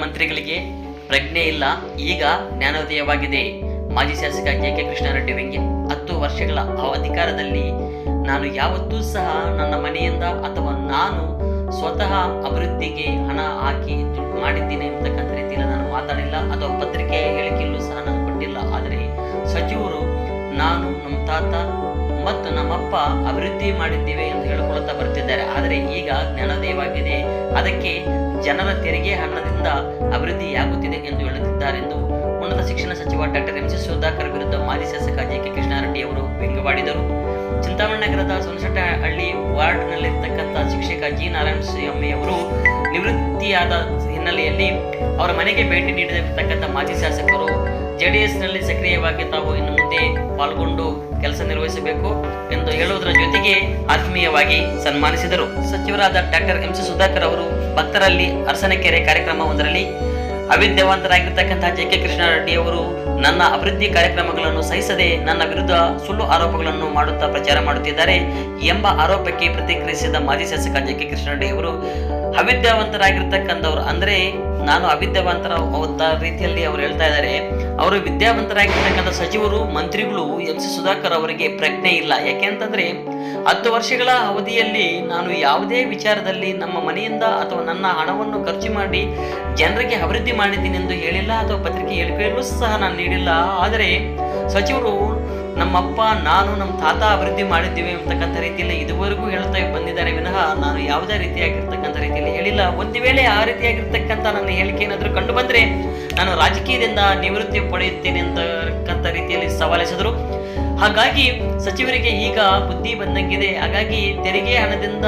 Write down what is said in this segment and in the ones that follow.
ಮಂತ್ರಿಗಳಿಗೆ ಪ್ರಜ್ಞೆ ಇಲ್ಲ. ಈಗ ಜ್ಞಾನೋದಯವಾಗಿದೆ. ಮಾಜಿ ಶಾಸಕ ಜೆ ಕೆ. ಕೃಷ್ಣಾರೆಡ್ಡಿ ವ್ಯಂಗ್ಯ ಹತ್ತು ವರ್ಷಗಳ ಅಧಿಕಾರದಲ್ಲಿ ನಾನು ಯಾವತ್ತೂ ಸಹ ನನ್ನ ಮನೆಯಿಂದ ಅಥವಾ ನಾನು ಸ್ವತಃ ಅಭಿವೃದ್ಧಿಗೆ ಹಣ ಹಾಕಿ ದುಡ್ಡು ಮಾಡಿದ್ದೀನಿ ಅಂತಕ್ಕಂಥ ರೀತಿಯಲ್ಲಿ ನಾನು ಮಾತಾಡಿಲ್ಲ. ಅಥವಾ ಪತ್ರಿಕೆಯ ಹೇಳಿಕೆಯಲ್ಲೂ ಸಹ ನಮ್ಮಪ್ಪ ಅಭಿವೃದ್ಧಿ ಮಾಡಿದ್ದೇವೆ ಎಂದು ಹೇಳಿಕೊಳ್ಳುತ್ತಾ ಬರುತ್ತಿದ್ದಾರೆ ಆದರೆ ಈಗ ಜ್ಞಾನೋದಯವಾಗಿದೆ ಅದಕ್ಕೆ ಜನರ ತೆರಿಗೆ ಹಣದಿಂದ ಅಭಿವೃದ್ಧಿಯಾಗುತ್ತಿದೆ ಎಂದು ಹೇಳುತ್ತಿದ್ದಾರೆಂದು ಉನ್ನತ ಶಿಕ್ಷಣ ಸಚಿವ ಡಾಕ್ಟರ್ ಎಂ ಸಿ ಸುಧಾಕರ್ ವಿರುದ್ಧ ಮಾಜಿ ಶಾಸಕ ಜೆ ಕೆ ಕೃಷ್ಣಾರೆಡ್ಡಿ ಅವರು ವ್ಯಂಗ್ಯವಾಡಿದರು ಚಿಂತಾಮಣಿ ನಗರದ ಸೋನಸಟ್ಟಹಳ್ಳಿ ವಾರ್ಡ್ನಲ್ಲಿರ್ತಕ್ಕಂಥ ಶಿಕ್ಷಕ ಜಿ ನಾರಾಯಣ ಸ್ವಾಮಿ ಅವರು ನಿವೃತ್ತಿಯಾದ ಹಿನ್ನೆಲೆಯಲ್ಲಿ ಅವರ ಮನೆಗೆ ಭೇಟಿ ನೀಡಿರತಕ್ಕಂಥ ಮಾಜಿ ಶಾಸಕರು ಜೆಡಿಎಸ್ನಲ್ಲಿ ಸಕ್ರಿಯವಾಗಿ ತಾವು ಇನ್ನು ಮುಂದೆ ಪಾಲ್ಗೊಂಡು ಕೆಲಸ ನಿರ್ವಹಿಸಬೇಕು ಎಂದು ಹೇಳುವುದರ ಜೊತೆಗೆ ಆತ್ಮೀಯವಾಗಿ ಸನ್ಮಾನಿಸಿದರು. ಸಚಿವರಾದ ಡಾಕ್ಟರ್ ಎಂ ಸಿ ಸುಧಾಕರ್ ಅವರು ಭಕ್ತರಲ್ಲಿ ಅರಸನಕೆರೆ ಕಾರ್ಯಕ್ರಮ ಒಂದರಲ್ಲಿ ಅವಿದ್ಯಾವಂತರಾಗಿರ್ತಕ್ಕಂತಹ ಜೆ ಕೆ ಕೃಷ್ಣಾರೆಡ್ಡಿ ಅವರು ನನ್ನ ಅಭಿವೃದ್ಧಿ ಕಾರ್ಯಕ್ರಮಗಳನ್ನು ಸಹಿಸದೆ ನನ್ನ ವಿರುದ್ಧ ಸುಳ್ಳು ಆರೋಪಗಳನ್ನು ಮಾಡುತ್ತಾ ಪ್ರಚಾರ ಮಾಡುತ್ತಿದ್ದಾರೆ ಎಂಬ ಆರೋಪಕ್ಕೆ ಪ್ರತಿಕ್ರಿಯಿಸಿದ ಮಾಜಿ ಶಾಸಕ ಜೆ ಕೆ ಕೃಷ್ಣಾರೆಡ್ಡಿ ಅವರು ಅವಿದ್ಯಾವಂತರಾಗಿರ್ತಕ್ಕಂಥವ್ರು ಅಂದ್ರೆ ನಾನು ಅವಿದ್ಯಾವಂತರ ರೀತಿಯಲ್ಲಿ ಅವರು ಹೇಳ್ತಾ ಇದ್ದಾರೆ. ಅವರು ವಿದ್ಯಾವಂತರಾಗಿರ್ತಕ್ಕಂಥ ಸಚಿವರು, ಮಂತ್ರಿಗಳು ಎಂ ಸಿ ಸುಧಾಕರ್ ಅವರಿಗೆ ಪ್ರಜ್ಞೆ ಇಲ್ಲ. ಯಾಕೆಂತಂದ್ರೆ ಹತ್ತು ವರ್ಷಗಳ ಅವಧಿಯಲ್ಲಿ ನಾನು ಯಾವುದೇ ವಿಚಾರದಲ್ಲಿ ನಮ್ಮ ಮನೆಯಿಂದ ಅಥವಾ ನನ್ನ ಹಣವನ್ನು ಖರ್ಚು ಮಾಡಿ ಜನರಿಗೆ ಅಭಿವೃದ್ಧಿ ಮಾಡಿದ್ದೀನಿ ಎಂದು ಹೇಳಿಲ್ಲ ಅಥವಾ ಪತ್ರಿಕೆ ಹೇಳಿಕೆಯಲ್ಲೂ ಸಹ ನಾನು ನೀಡಿಲ್ಲ. ಆದರೆ ಸಚಿವರು ನಮ್ಮಪ್ಪ, ನಾನು ನಮ್ಮ ತಾತ ಅಭಿವೃದ್ಧಿ ಮಾಡಿದ್ದೀವಿ ಅಂತಕ್ಕಂಥ ರೀತಿಯಲ್ಲಿ ಇದುವರೆಗೂ ಹೇಳ್ತಾ ಬಂದಿದ್ದಾರೆ ವಿನಃ ನಾನು ಯಾವುದೇ ರೀತಿಯಾಗಿರ್ತಕ್ಕಂಥ ರೀತಿಯಲ್ಲಿ ಹೇಳಿಲ್ಲ. ಒಂದು ವೇಳೆ ಆ ರೀತಿಯಾಗಿರ್ತಕ್ಕಂಥ ನನ್ನ ಹೇಳಿಕೆ ಏನಾದರೂ ಕಂಡು ಬಂದರೆ ನಾನು ರಾಜಕೀಯದಿಂದ ನಿವೃತ್ತಿ ಪಡೆಯುತ್ತೇನೆ ಅಂತಕ್ಕಂಥ ರೀತಿಯಲ್ಲಿ ಸವಾಲಿಸಿದರು. ಹಾಗಾಗಿ ಸಚಿವರಿಗೆ ಈಗ ಬುದ್ಧಿ ಬಂದಂಗಿದೆ. ಹಾಗಾಗಿ ತೆರಿಗೆ ಹಣದಿಂದ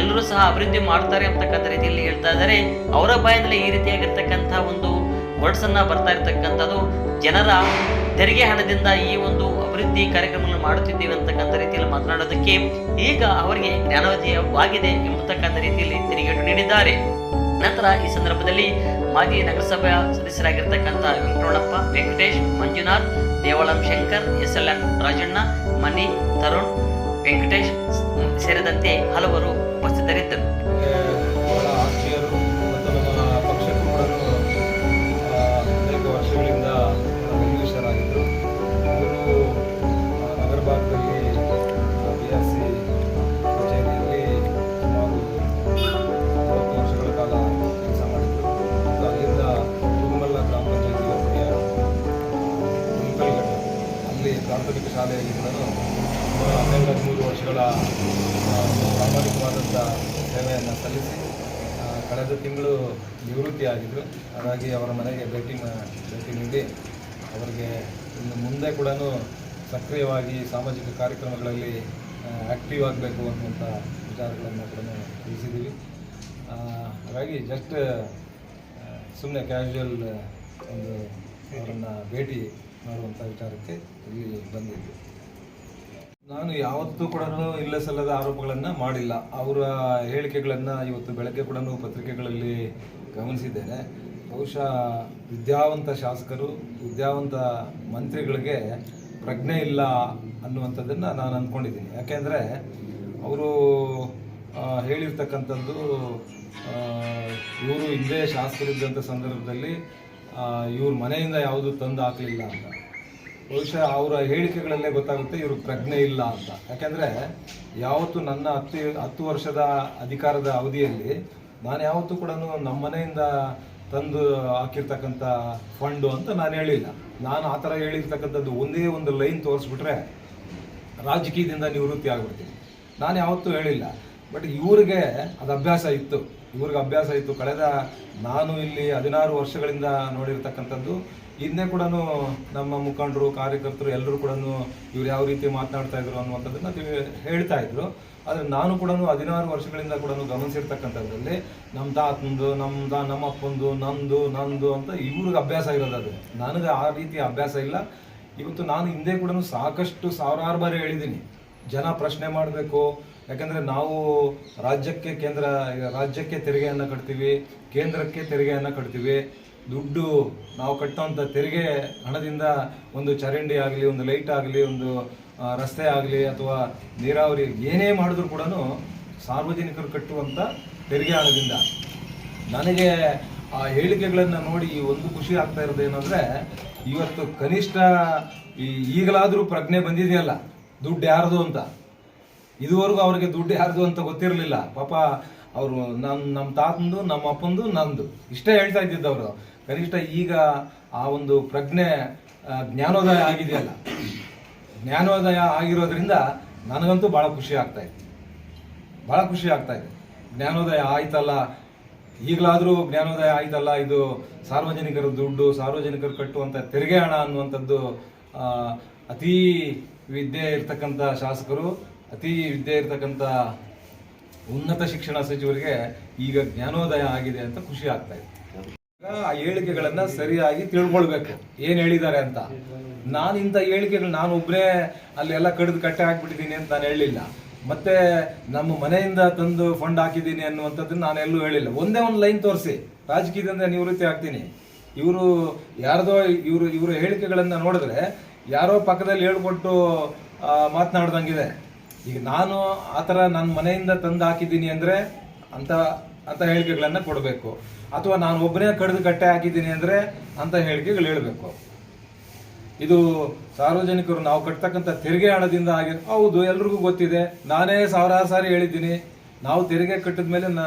ಎಲ್ಲರೂ ಸಹ ಅಭಿವೃದ್ಧಿ ಮಾಡ್ತಾರೆ ಅಂತಕ್ಕಂಥ ರೀತಿಯಲ್ಲಿ ಹೇಳ್ತಾ ಇದ್ದಾರೆ. ಅವರ ಬಾಯಿಂದಲೇ ಈ ರೀತಿಯಾಗಿರ್ತಕ್ಕಂಥ ಒಂದು ವರ್ಡ್ಸನ್ನು ಬರ್ತಾ ಇರ್ತಕ್ಕಂಥದ್ದು. ಜನರ ತೆರಿಗೆ ಹಣದಿಂದ ಈ ಒಂದು ಅಭಿವೃದ್ಧಿ ಕಾರ್ಯಕ್ರಮವನ್ನು ಮಾಡುತ್ತಿದ್ದೇವೆ ಅಂತಕ್ಕಂಥ ರೀತಿಯಲ್ಲಿ ಮಾತನಾಡೋದಕ್ಕೆ ಈಗ ಅವರಿಗೆ ಜ್ಞಾನೋದಯವಾಗಿದೆ ಎಂಬತಕ್ಕಂಥ ರೀತಿಯಲ್ಲಿ ತಿರುಗೇಟು ನೀಡಿದ್ದಾರೆ. ನಂತರ ಈ ಸಂದರ್ಭದಲ್ಲಿ ಮಾಜಿ ನಗರಸಭಾ ಸದಸ್ಯರಾಗಿರ್ತಕ್ಕಂಥ Venkatonappa Venkatesh, Manjunath, Devalam Shankar S L M Rajanna, Mani Tarun, Venkatesh ಸೇರಿದಂತೆ ಹಲವರು ಉಪಸ್ಥಿತರಿದ್ದರು. ಶಾಲೆಯಿಂದಲೂ ಸುಮಾರು ಹನ್ನೆರಡು ಹದಿಮೂರು ವರ್ಷಗಳ ಪ್ರಾಮಾಣಿಕವಾದಂಥ ಸೇವೆಯನ್ನು ಸಲ್ಲಿಸಿ ಕಳೆದ ತಿಂಗಳು ನಿವೃತ್ತಿ ಆಗಿದ್ದರು ಹಾಗಾಗಿ ಅವರ ಮನೆಗೆ ಭೇಟಿ ಭೇಟಿ ನೀಡಿ ಅವರಿಗೆ ಇನ್ನು ಮುಂದೆ ಕೂಡ ಸಕ್ರಿಯವಾಗಿ ಸಾಮಾಜಿಕ ಕಾರ್ಯಕ್ರಮಗಳಲ್ಲಿ ಆ್ಯಕ್ಟಿವ್ ಆಗಬೇಕು ಅನ್ನುವಂಥ ವಿಚಾರಗಳನ್ನು ಕೂಡ ತಿಳಿಸಿದ್ದೀವಿ. ಹಾಗಾಗಿ ಜಸ್ಟ್ ಸುಮ್ಮನೆ ಕ್ಯಾಶುವಲ್ ಒಂದು ಅವರನ್ನು ಭೇಟಿ ಮಾಡುವಂಥ ವಿಚಾರಕ್ಕೆ ಇಲ್ಲಿ ಬಂದಿದ್ವಿ ನಾನು ಯಾವತ್ತೂ ಕೂಡ ಇಲ್ಲ ಸಲ್ಲದ ಆರೋಪಗಳನ್ನು ಮಾಡಿಲ್ಲ. ಅವರ ಹೇಳಿಕೆಗಳನ್ನು ಇವತ್ತು ಬೆಳಗ್ಗೆ ಕೂಡ ಪತ್ರಿಕೆಗಳಲ್ಲಿ ಗಮನಿಸಿದ್ದೇನೆ. ಬಹುಶಃ ವಿದ್ಯಾವಂತ ಶಾಸಕರು, ವಿದ್ಯಾವಂತ ಮಂತ್ರಿಗಳಿಗೆ ಪ್ರಜ್ಞೆ ಇಲ್ಲ ಅನ್ನುವಂಥದ್ದನ್ನು ನಾನು ಅಂದ್ಕೊಂಡಿದ್ದೀನಿ. ಯಾಕೆಂದರೆ ಅವರು ಹೇಳಿರ್ತಕ್ಕಂಥದ್ದು ಇವರು ಹಿಂದೆ ಶಾಸಕರಿದ್ದಂಥ ಸಂದರ್ಭದಲ್ಲಿ ಇವ್ರ ಮನೆಯಿಂದ ಯಾವುದು ತಂದು ಹಾಕಲಿಲ್ಲ ಅಂತ. ಬಹುಶಃ ಅವರ ಹೇಳಿಕೆಗಳಲ್ಲೇ ಗೊತ್ತಾಗುತ್ತೆ ಇವರು ಪ್ರಜ್ಞೆ ಇಲ್ಲ ಅಂತ. ಯಾಕೆಂದರೆ ಯಾವತ್ತು ನನ್ನ ಹತ್ತು ಹತ್ತು ವರ್ಷದ ಅಧಿಕಾರದ ಅವಧಿಯಲ್ಲಿ ನಾನು ಯಾವತ್ತೂ ಕೂಡ ನಮ್ಮ ಮನೆಯಿಂದ ತಂದು ಹಾಕಿರ್ತಕ್ಕಂಥ ಫಂಡು ಅಂತ ನಾನು ಹೇಳಿಲ್ಲ. ನಾನು ಆ ಥರ ಹೇಳಿರ್ತಕ್ಕಂಥದ್ದು ಒಂದೇ ಒಂದು ಲೈನ್ ತೋರಿಸ್ಬಿಟ್ರೆ ರಾಜಕೀಯದಿಂದ ನಿವೃತ್ತಿ ಆಗ್ಬಿಡ್ತೀನಿ. ನಾನು ಯಾವತ್ತೂ ಹೇಳಿಲ್ಲ. ಬಟ್ ಇವ್ರಿಗೆ ಅದು ಅಭ್ಯಾಸ ಇತ್ತು. ಇವ್ರಿಗೆ ಅಭ್ಯಾಸ ಇತ್ತು. ಕಳೆದ ನಾನು ಇಲ್ಲಿ ಹದಿನಾರು ವರ್ಷಗಳಿಂದ ನೋಡಿರ್ತಕ್ಕಂಥದ್ದು. ಇದನ್ನೇ ಕೂಡ ನಮ್ಮ ಮುಖಂಡರು, ಕಾರ್ಯಕರ್ತರು ಎಲ್ಲರೂ ಕೂಡ ಇವ್ರು ಯಾವ ರೀತಿ ಮಾತನಾಡ್ತಾ ಇದ್ರು ಅನ್ನುವಂಥದ್ದನ್ನ ಹೇಳ್ತಾ ಇದ್ರು. ಆದರೆ ನಾನು ಕೂಡ ಹದಿನಾರು ವರ್ಷಗಳಿಂದ ಕೂಡ ಗಮನಿಸಿರ್ತಕ್ಕಂಥದ್ರಲ್ಲಿ ನಮ್ಮ ತಾತಂದು ನಮ್ಮ ತಾ ನಮ್ಮ ಅಪ್ಪಂದು, ನಂದು ನಂದು ಅಂತ ಇವ್ರಿಗೆ ಅಭ್ಯಾಸ ಇರೋದು ನನಗೆ ಆ ರೀತಿ ಅಭ್ಯಾಸ ಇಲ್ಲ. ಇವತ್ತು ನಾನು ಹಿಂದೆ ಕೂಡ ಸಾಕಷ್ಟು ಸಾವಿರಾರು ಬಾರಿ ಹೇಳಿದ್ದೀನಿ. ಜನ ಪ್ರಶ್ನೆ ಮಾಡಬೇಕು ಯಾಕಂದರೆ ನಾವು ರಾಜ್ಯಕ್ಕೆ ಕೇಂದ್ರ ರಾಜ್ಯಕ್ಕೆ ತೆರಿಗೆಯನ್ನು ಕಟ್ತೀವಿ, ಕೇಂದ್ರಕ್ಕೆ ತೆರಿಗೆಯನ್ನು ಕಟ್ತೀವಿ. ದುಡ್ಡು ನಾವು ಕಟ್ಟುವಂಥ ತೆರಿಗೆ ಹಣದಿಂದ ಒಂದು ಚರಂಡಿ ಆಗಲಿ, ಒಂದು ಲೈಟ್ ಆಗಲಿ, ಒಂದು ರಸ್ತೆ ಆಗಲಿ ಅಥವಾ ನೀರಾವರಿ ಏನೇ ಮಾಡಿದ್ರು ಕೂಡ ಸಾರ್ವಜನಿಕರು ಕಟ್ಟುವಂಥ ತೆರಿಗೆ ಹಣದಿಂದ. ನನಗೆ ಆ ಹೇಳಿಕೆಗಳನ್ನು ನೋಡಿ ಒಂದು ಖುಷಿ ಆಗ್ತಾ ಇರೋದು ಏನಂದರೆ, ಇವತ್ತು ಕನಿಷ್ಠ ಈಗಲಾದರೂ ಪ್ರಜ್ಞೆ ಬಂದಿದೆಯಲ್ಲ, ದುಡ್ಡು ಯಾರ್ದು ಅಂತ. ಇದುವರೆಗೂ ಅವರಿಗೆ ದುಡ್ಡು ಯಾರ್ದು ಅಂತ ಗೊತ್ತಿರಲಿಲ್ಲ. ಪಾಪ ಅವರು ನಮ್ಮ ನಮ್ಮ ತಾತಂದು ನಮ್ಮ ಅಪ್ಪಂದು, ನಂದು. ಇಷ್ಟೇ ಹೇಳ್ತಾ ಇದ್ದಿದ್ದವರು. ಕನಿಷ್ಠ ಈಗ ಆ ಒಂದು ಪ್ರಜ್ಞೆ ಜ್ಞಾನೋದಯ ಆಗಿದೆಯಲ್ಲ. ಜ್ಞಾನೋದಯ ಆಗಿರೋದ್ರಿಂದ ನನಗಂತೂ ಭಾಳ ಖುಷಿ ಆಗ್ತಾ ಇದೆ ಭಾಳ ಖುಷಿ ಆಗ್ತಾ ಇದೆ ಜ್ಞಾನೋದಯ ಆಯ್ತಲ್ಲ? ಈಗಲಾದರೂ ಜ್ಞಾನೋದಯ ಆಯ್ತಲ್ಲ? ಇದು ಸಾರ್ವಜನಿಕರ ದುಡ್ಡು, ಸಾರ್ವಜನಿಕರು ಕಟ್ಟುವಂಥ ತೆರಿಗೆ ಹಣ ಅನ್ನುವಂಥದ್ದು ಅತೀ ವಿದ್ಯೆ ಇರ್ತಕ್ಕಂಥ ಶಾಸಕರು ಅತಿ ವಿದ್ಯೆ ಇರತಕ್ಕಂಥ ಉನ್ನತ ಶಿಕ್ಷಣ ಸಚಿವರಿಗೆ ಈಗ ಜ್ಞಾನೋದಯ ಆಗಿದೆ ಅಂತ ಖುಷಿ ಆಗ್ತಾ ಇದೆ. ಆ ಹೇಳಿಕೆಗಳನ್ನ ಸರಿಯಾಗಿ ತಿಳ್ಕೊಳ್ಬೇಕು. ಏನ್ ಹೇಳಿದ್ದಾರೆ ಅಂತ? ನಾನು ಇಂಥ ಹೇಳಿಕೆಗಳು ನಾನು ಒಬ್ಬನೇ ಅಲ್ಲೆಲ್ಲ ಕಡಿದು ಕಟ್ಟೆ ಹಾಕ್ಬಿಟ್ಟಿದ್ದೀನಿ ಅಂತ ನಾನು ಹೇಳಿಲ್ಲ ಮತ್ತೆ ನಮ್ಮ ಮನೆಯಿಂದ ತಂದು ಫಂಡ್ ಹಾಕಿದ್ದೀನಿ ಅನ್ನುವಂಥದ್ದನ್ನು ನಾನು ಎಲ್ಲೂ ಹೇಳಿಲ್ಲ. ಒಂದೇ ಒಂದು ಲೈನ್ ತೋರಿಸಿ. ರಾಜಕೀಯದಿಂದ ನಿವೃತ್ತಿ ಆಗ್ತೀನಿ. ಇವರು ಯಾರದೋ ಇವರು, ಇವರ ಹೇಳಿಕೆಗಳನ್ನು ನೋಡಿದ್ರೆ ಯಾರೋ ಪಕ್ಕದಲ್ಲಿ ಹೇಳ್ಕೊಟ್ಟು ಮಾತನಾಡ್ದಂಗಿದೆ. ಈಗ ನಾನು ಆ ಥರ ನನ್ನ ಮನೆಯಿಂದ ತಂದು ಹಾಕಿದ್ದೀನಿ ಅಂದರೆ ಅಂತ ಅಂತ ಹೇಳಿಕೆಗಳನ್ನು ಕೊಡಬೇಕು. ಅಥವಾ ನಾನು ಒಬ್ಬನೇ ಕಡಿದು ಕಟ್ಟೆ ಹಾಕಿದ್ದೀನಿ ಅಂದರೆ ಅಂತ ಹೇಳಿಕೆಗಳು ಹೇಳಬೇಕು. ಇದು ಸಾರ್ವಜನಿಕರು ನಾವು ಕಟ್ತಕ್ಕಂಥ ತೆರಿಗೆ ಹಣದಿಂದ ಆಗಿ ಹೌದು, ಎಲ್ರಿಗೂ ಗೊತ್ತಿದೆ. ನಾನೇ ಸಾವಿರಾರು ಸಾರಿ ಹೇಳಿದ್ದೀನಿ. ನಾವು ತೆರಿಗೆ ಕಟ್ಟಿದ ಮೇಲೆ ನಾ,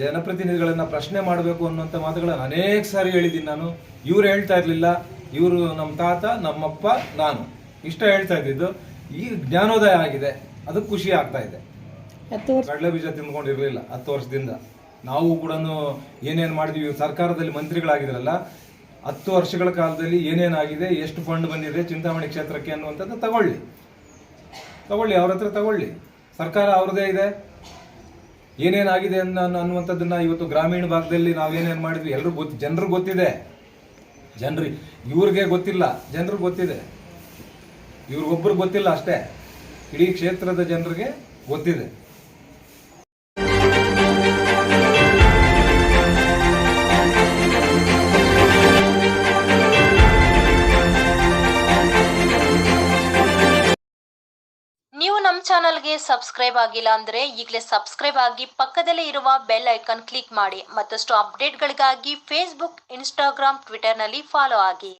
ಜನಪ್ರತಿನಿಧಿಗಳನ್ನು ಪ್ರಶ್ನೆ ಮಾಡಬೇಕು ಅನ್ನುವಂಥ ಮಾತುಗಳನ್ನ ಅನೇಕ ಸಾರಿ ಹೇಳಿದ್ದೀನಿ ನಾನು. ಇವರು ಹೇಳ್ತಾ ಇರಲಿಲ್ಲ. ಇವರು ನಮ್ಮ ತಾತ, ನಮ್ಮಪ್ಪ, ನಾನು. ಇಷ್ಟ ಹೇಳ್ತಾ ಇದ್ದಿದ್ದು. ಈ ಜ್ಞಾನೋದಯ ಆಗಿದೆ. ಅದಕ್ಕೆ ಖುಷಿ ಆಗ್ತಾ ಇದೆ. ಹತ್ತು ವರ್ಷ ಕಡಲೆ ಬೀಜ ತಿಂದ್ಕೊಂಡಿರ್ಲಿಲ್ಲ ಹತ್ತು ವರ್ಷದಿಂದ. ನಾವು ಕೂಡ ಏನೇನು ಮಾಡಿದ್ವಿ ಸರ್ಕಾರದಲ್ಲಿ ಮಂತ್ರಿಗಳಾಗಿದ್ರಲ್ಲ ಹತ್ತು ವರ್ಷಗಳ ಕಾಲದಲ್ಲಿ ಏನೇನಾಗಿದೆ ಎಷ್ಟು ಫಂಡ್ ಬಂದಿದೆ ಚಿಂತಾಮಣಿ ಕ್ಷೇತ್ರಕ್ಕೆ ಅನ್ನುವಂಥದ್ದು ತಗೊಳ್ಳಿ. ತಗೊಳ್ಳಿ ಅವ್ರ ಹತ್ರ ತಗೊಳ್ಳಿ. ಸರ್ಕಾರ ಅವ್ರದೇ ಇದೆ. ಏನೇನಾಗಿದೆ ಅನ್ನೋ ಅನ್ನುವಂಥದ್ದನ್ನ ಇವತ್ತು ಗ್ರಾಮೀಣ ಭಾಗದಲ್ಲಿ ನಾವು ಏನೇನು ಮಾಡಿದ್ವಿ ಎಲ್ಲರೂ ಗೊತ್ತು ಜನರಿಗೆ ಗೊತ್ತಿದೆ. ಜನರಿಗೆ ಇವ್ರಿಗೆ ಗೊತ್ತಿಲ್ಲ ಜನರಿಗೆ ಗೊತ್ತಿದೆ. ಇವ್ರಿಗೊಬ್ರಿಗೆ ಗೊತ್ತಿಲ್ಲ ಅಷ್ಟೇ. ಇಡೀ ಕ್ಷೇತ್ರದ ಜನರಿಗೆ ಗೊತ್ತಿದೆ. ನೀವು ನಮ್ಮ ಚಾನಲ್ಗೆ ಸಬ್ಸ್ಕ್ರೈಬ್ ಆಗಿಲ್ಲ ಅಂದ್ರೆ ಈಗಲೇ ಸಬ್ಸ್ಕ್ರೈಬ್ ಆಗಿ ಪಕ್ಕದಲ್ಲೇ ಇರುವ ಬೆಲ್ ಐಕಾನ್ ಕ್ಲಿಕ್ ಮಾಡಿ ಮತ್ತಷ್ಟು ಅಪ್ಡೇಟ್ಗಳಿಗಾಗಿ ಫೇಸ್ಬುಕ್ ಇನ್ಸ್ಟಾಗ್ರಾಮ್ ಟ್ವಿಟರ್ನಲ್ಲಿ ಫಾಲೋ ಆಗಿ.